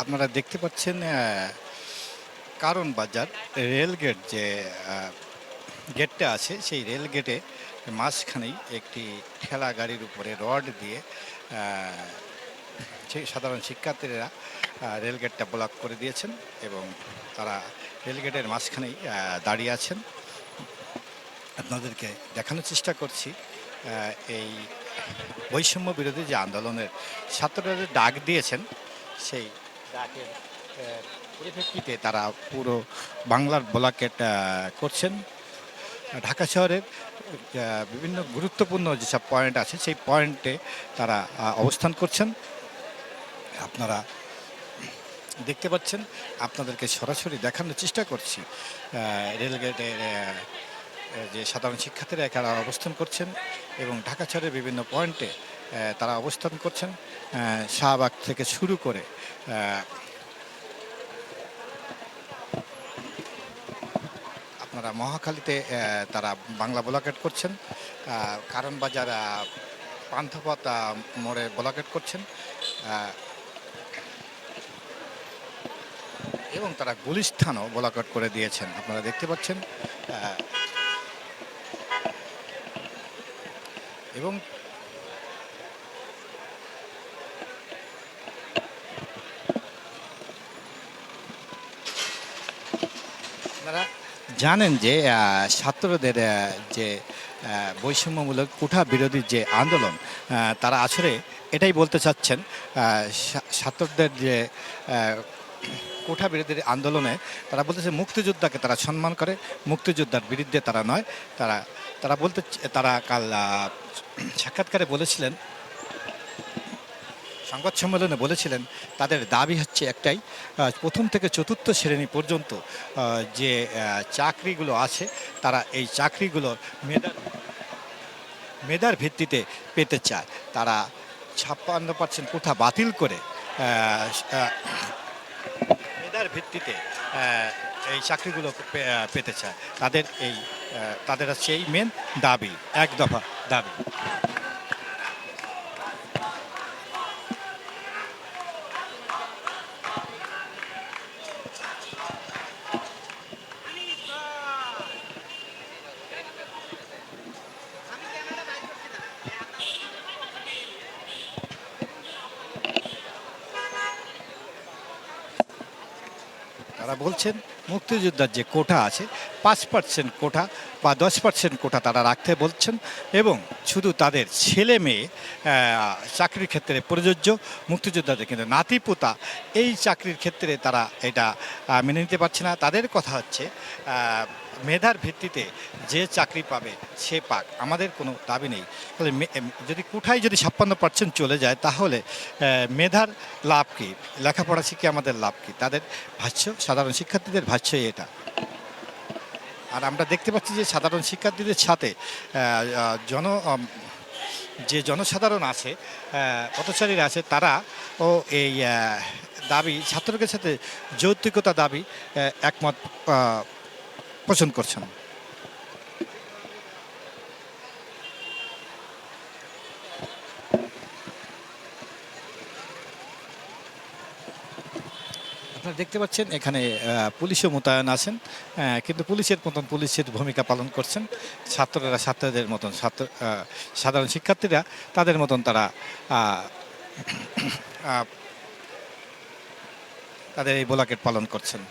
আপনারা দেখতে পাচ্ছেন কারণ বাজার, রেলগেট যে গেটটা আছে, সেই রেল গেটে মাঝখানেই একটি ঠেলা গাড়ির উপরে রড দিয়ে সাধারণ শিক্ষার্থীরা রেলগেটটা ব্লক করে দিয়েছেন এবং তারা রেলগেটের মাঝখানেই দাঁড়িয়ে আছেন। আপনাদেরকে দেখানোর চেষ্টা করছি এই বৈষম্য বিরোধী যে আন্দোলনের, ছাত্ররা ডাক দিয়েছেন, সেই ডাকের পরিপ্রেক্ষিতে তারা পুরো বাংলার ব্লকেট করছেন। ঢাকা শহরের বিভিন্ন গুরুত্বপূর্ণ যেসব পয়েন্ট আছে, সেই পয়েন্টে তারা অবস্থান করছেন। আপনারা দেখতে পাচ্ছেন, আপনাদেরকে সরাসরি দেখানোর চেষ্টা করছি। রেলগেটের যে সাধারণ শিক্ষার্থীরা এখানে অবস্থান করছেন এবং ঢাকা শহরের বিভিন্ন পয়েন্টে তারা অবস্থান করছেন। শাহবাগ থেকে শুরু করে আপনারা মহাখালীতে তারা বাংলা ব্লকেট করছেন। কারণ বাজার পান্থপথ মোড়ে ব্লকেট করছেন। এবং তারা গুলিস্থানও ব্লকেট করে দিয়েছেন। আপনারা দেখতে পাচ্ছেন এবং আপনারা জানেন যে ছাত্রদের যে বৈষম্যমূলক কুঠা বিরোধী যে আন্দোলন তারা আসলে এটাই বলতে চাচ্ছেন ছাত্রদের যে কোঠা বিরোধী আন্দোলনে তারা বলতেছে মুক্তিযোদ্ধাকে তারা সম্মান করে, মুক্তিযোদ্ধার বিরুদ্ধে তারা নয়, তারা তারা বলতে তারা কাল সাক্ষাৎকারে বলেছিলেন সংবাদ সম্মেলনে বলেছিলেন, তাদের দাবি হচ্ছে একটাই প্রথম থেকে চতুর্থ শ্রেণি পর্যন্ত যে চাকরিগুলো আছে, তারা এই চাকরিগুলো মেধার মেধার ভিত্তিতে পেতে চায়। তারা ছাপ্পান্ন পার্সেন্ট কোঠা বাতিল করে মেধার ভিত্তিতে এই চাকরিগুলো পেতে চায়। তাদের এই তাদের হচ্ছে এই মেন দাবি, এক দফা দাবি। তারা বলছেন মুক্তিযোদ্ধার যে কোটা আছে, পাঁচ পার্সেন্ট কোটা বা দশ পার্সেন্ট কোটা তারা রাখতে বলছেন এবং শুধু তাদের ছেলে মেয়ে চাকরির ক্ষেত্রে প্রযোজ্য, মুক্তিযোদ্ধাদের কিন্তু নাতিপোতা, এই চাকরির ক্ষেত্রে তারা এটা মেনে নিতে পারছে না। তাদের কথা হচ্ছে মেধার ভিত্তিতে যে চাকরি পাবে সে পাক। আমাদের কোনো দাবি নেই। তাহলে যদি কোঠায় যদি ছাপ্পান্ন পার্সেন্ট চলে যায়, তাহলে মেধার লাভ কী? লেখাপড়া শিখে আমাদের লাভ কী? তাদের ভাষ্য, সাধারণ শিক্ষার্থীদের ভাষ্যই এটা। আর আমরা দেখতে পাচ্ছি যে সাধারণ শিক্ষার্থীদের সাথে জন যে জনসাধারণ আছে পথচারীরা আছে, তারা ও এই দাবি, ছাত্রদের সাথে যৌক্তিকতা দাবি একমত পোষণ করছেন? আপনারা দেখতে পাচ্ছেন, এখানে পুলিশও মোতায়েন আছেন। কিন্তু পুলিশের মতন পুলিশের ভূমিকা পালন করছেন। ছাত্ররা ছাত্রদের মতন, ছাত্র সাধারণ শিক্ষার্থীরা তাদের মতন তারা তাদের এই বোলাকেট পালন করছেন।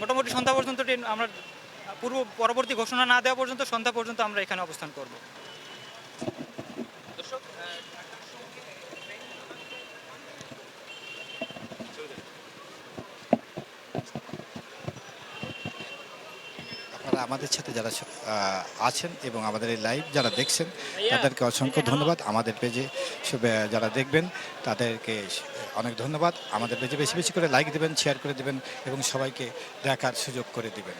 মোটামুটি সন্ধ্যা পর্যন্ত ট্রেন আমরা পূর্ব পরবর্তী ঘোষণা না দেওয়া পর্যন্ত সন্ধ্যা পর্যন্ত আমরা এখানে অবস্থান করব। দর্শক আপনারা আমাদের সাথে যারা আছেন এবং আমাদের এই লাইভ যারা দেখছেন, তাদেরকে অসংখ্য ধন্যবাদ। আমাদের পেজে যারা দেখবেন, তাদেরকে অনেক ধন্যবাদ। আমাদের পেজে বেশি বেশি করে লাইক দেবেন শেয়ার করে দেবেন এবং সবাইকে দেখার সুযোগ করে দিবেন।